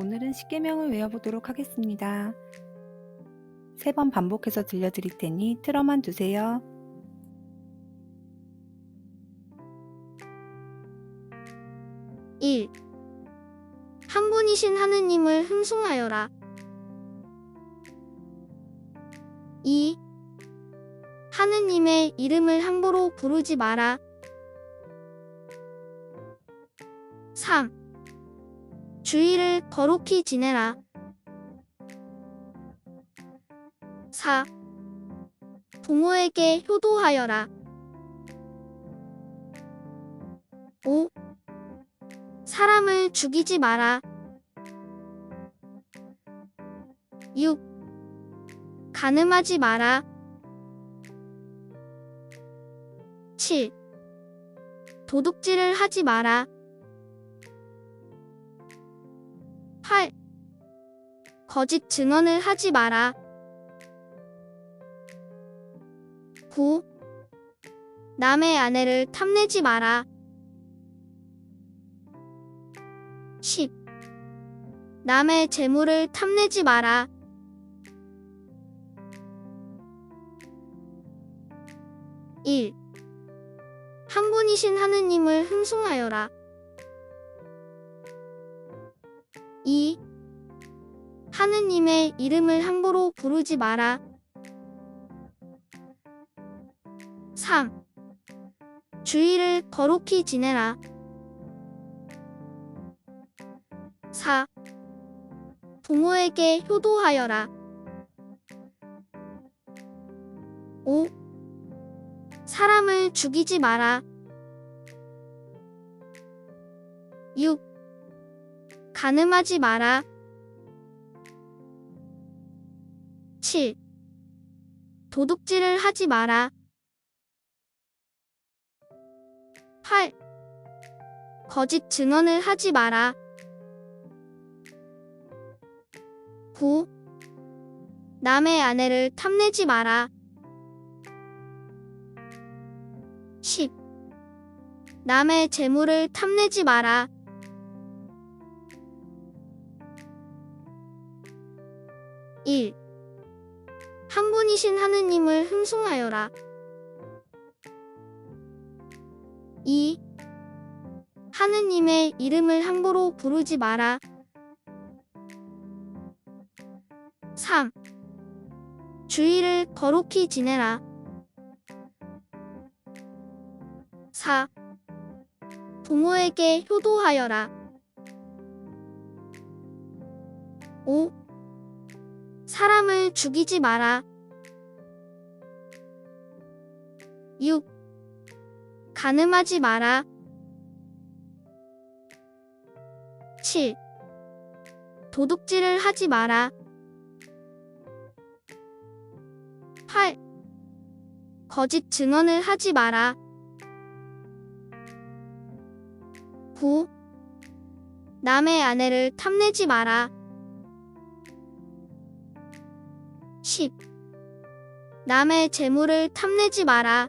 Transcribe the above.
오늘은 십계명을 외워보도록 하겠습니다. 세 번 반복해서 들려드릴 테니 틀어만 두세요. 일. 한 분이신 하느님을 흠숭하여라. 2. 하느님의 이름을 함부로 부르지 마라. 3. 주의를 거룩히 지내라. 4. 부모에게 효도하여라. 5. 사람을 죽이지 마라. 6. 가늠하지 마라. 7. 도둑질을 하지 마라. 거짓 증언을 하지 마라. 9. 남의 아내를 탐내지 마라. 10. 남의 재물을 탐내지 마라. 1. 한 분이신 하느님을 흠숭하여라. 2. 하느님의 이름을 함부로 부르지 마라. 3. 주의를 거룩히 지내라. 4. 부모에게 효도하여라. 5. 사람을 죽이지 마라. 6. 가늠하지 마라. 7. 도둑질을 하지 마라. 8. 거짓 증언을 하지 마라. 9. 남의 아내를 탐내지 마라. 10. 남의 재물을 탐내지 마라. 1. 한 분이신 하느님을 흠숭하여라. 2. 하느님의 이름을 함부로 부르지 마라. 3. 주의를 거룩히 지내라. 4. 부모에게 효도하여라. 5. 사람을 죽이지 마라. 6. 가늠하지 마라. 7. 도둑질을 하지 마라. 8. 거짓 증언을 하지 마라. 9. 남의 아내를 탐내지 마라. 10. 남의 재물을 탐내지 마라.